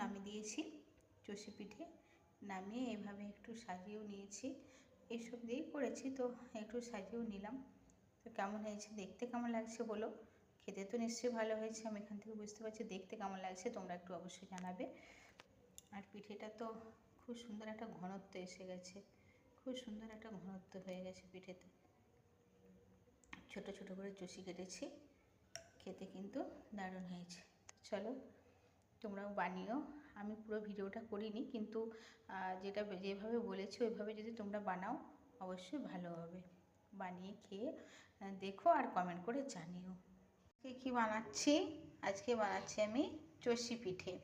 নামিয়ে দিয়েছি, চষি পিঠে। নামিয়ে এভাবে একটু সাজিয়েও নিয়েছি। এইসব দিয়েই করেছি তো একটু সাজিয়েও নিলাম। তো কেমন হয়েছে? দেখতে কেমন লাগছে বলো? খেতে তো নিশ্চয়ই ভালো হয়েছে, আমি এখান থেকে বুঝতে পারছি দেখতে কেমন লাগছে, তোমরা একটু অবশ্যই জানাবে। আর পিঠেটা তো খুব সুন্দর একটা ঘনত্ব এসে গেছে। খুব সুন্দর একটা ঘনত্ব হয়ে গেছে পিঠেতে। ছোট ছোট করে চষি কেটেছি, খেতে কিন্তু দারুণ হয়েছে। চলো তোমরাও বানিও। আমি পুরো ভিডিওটা করিনি, কিন্তু যেটা, যেভাবে বলেছি, ওইভাবে যদি তোমরা বানাও, অবশ্যই ভালো হবে। বানিয়ে খেয়ে দেখো আর কমেন্ট করে জানিও। আজকে কী বানাচ্ছি? আজকে বানাচ্ছি আমি চষি পিঠে।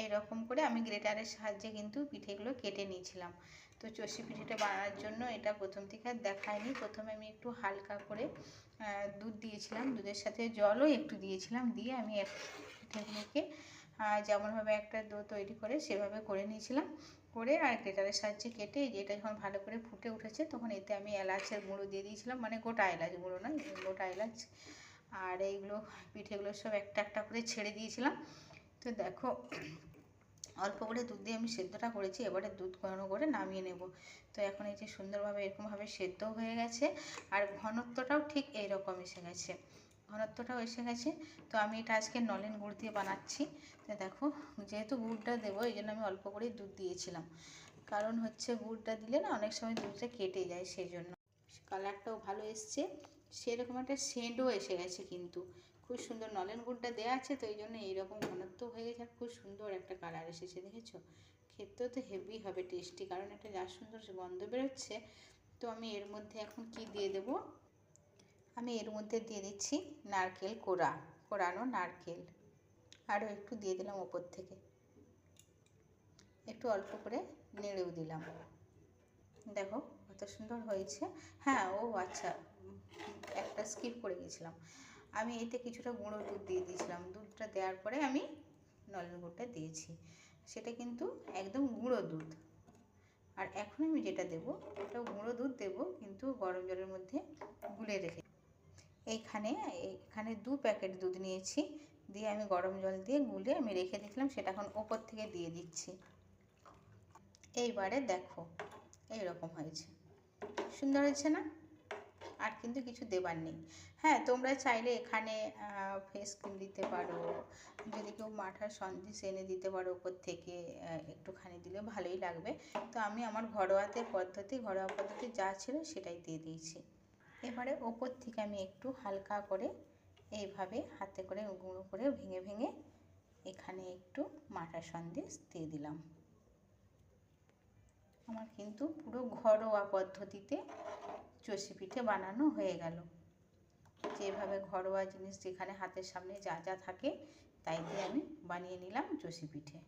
এই রকম করে আমি গ্রেটারের সাহায্যে কিন্তু পিঠেগুলো কেটে নিয়েছিলাম। তো চষি পিঠেটা বানানোর জন্য এটা প্রথম থেকে আর দেখায়নি প্রথমে আমি একটু হালকা করে দুধ দিয়েছিলাম। দুধের সাথে জলও একটু দিয়েছিলাম। দিয়ে আমি পিঠেগুলোকে যেমনভাবে একটা দো তৈরি করে সেভাবে করে নিয়েছিলাম। করে আর গ্রেটারের সাহায্যে কেটে এটা যখন ভালো করে ফুটে উঠেছে তখন এতে আমি এলাচের গুঁড়ো দিয়ে দিয়েছিলাম মানে গোটা এলাচ গুঁড়ো নয়, গোটা এলাচ। আর এইগুলো পিঠেগুলো সব একটা একটা করে ছেড়ে দিয়েছিলাম। তো দেখো, অল্প করে দুধ দিয়ে আমি সেদ্ধটা করেছি, এবারে দুধ ঘন করে নামিয়ে নেব। তো এখন এই যে সুন্দরভাবে এরকমভাবে সেদ্ধ হয়ে গেছে আর ঘনত্বটাও ঠিক এইরকম এসে গেছে। ঘনত্বটাও এসে গেছে। তো আমি এটা আজকে নলেন গুড় দিয়ে বানাচ্ছি। তো দেখো, যেহেতু গুড়টা দেবো, এই জন্য আমি অল্প করেই দুধ দিয়েছিলাম। কারণ হচ্ছে গুড়টা দিলে না অনেক সময় দুধটা কেটে যায় সেই জন্য। কালারটাও ভালো এসছে। সেরকম একটা সেন্টও এসে গেছে কিন্তু। খুব সুন্দর নলেন গুড়টা দেওয়া আছে, তো এই জন্য এইরকম ঘনত্ব হয়ে গেছে। খুব সুন্দর একটা কালার এসেছে, দেখেছ? খেতেও তো হেভি হবে, টেস্টি। কারণ একটা যা সুন্দর গন্ধ বেরোচ্ছে, তো আমি এর মধ্যে এখন কি দিয়ে দেব? আমি এর মধ্যে দিয়ে দিচ্ছি নারকেল কোড়া, কোড়ানো নারকেল। আরও একটু দিয়ে দিলাম ওপর থেকে। একটু অল্প করে নেড়েও দিলাম। দেখো কত সুন্দর হয়েছে। হ্যাঁ ও আচ্ছা একটা স্কিপ করে গেছিলাম। আমি এতে কিছুটা গুঁড়ো দুধ দিয়ে দিয়েছিলাম। দুধটা দেওয়ার পরে আমি নলেন গুড়টা দিয়েছি। সেটা কিন্তু একদম গুঁড়ো দুধ। আর এখন আমি যেটা দেব, ওটা গুঁড়ো দুধ দেব, কিন্তু গরম জলের মধ্যে গুলে রেখে এইখানে এখানে দু প্যাকেট দুধ নিয়েছি। দিয়ে আমি গরম জল দিয়ে গুলে আমি রেখে দিয়েছিলাম, সেটা এখন ওপর থেকে দিয়ে দিচ্ছি। এইবারে দেখো, এইরকম হয়েছে। সুন্দর হয়েছে না? আর কিন্তু কিছু দেবার নেই। হ্যাঁ তোমরা চাইলে এখানে ফেস ক্রিম দিতে পারো। যদি কেউ মাঠার সন্দেশ এনে দিতে পারো ওপর থেকে একটুখানি দিলে ভালোই লাগবে। তো আমি আমার ঘরোয়াতে পদ্ধতি, ঘরোয়া পদ্ধতি যা ছিল সেটাই দিয়ে দিয়েছি। এবারে ওপর থেকে আমি একটু হালকা করে এইভাবে হাতে করে গুঁড়ো করে ভেঙে ভেঙে এখানে একটু মাঠার সন্দেশ দিয়ে দিলাম। আমার কিন্তু পুরো ঘরোয়া পদ্ধতিতে চষি পিঠে বানানো হয়ে গেল। যেভাবে ঘরোয়া জিনিস যেখানে হাতের সামনে যা যা থাকে তাই দিয়ে আমি বানিয়ে নিলাম চষি পিঠে।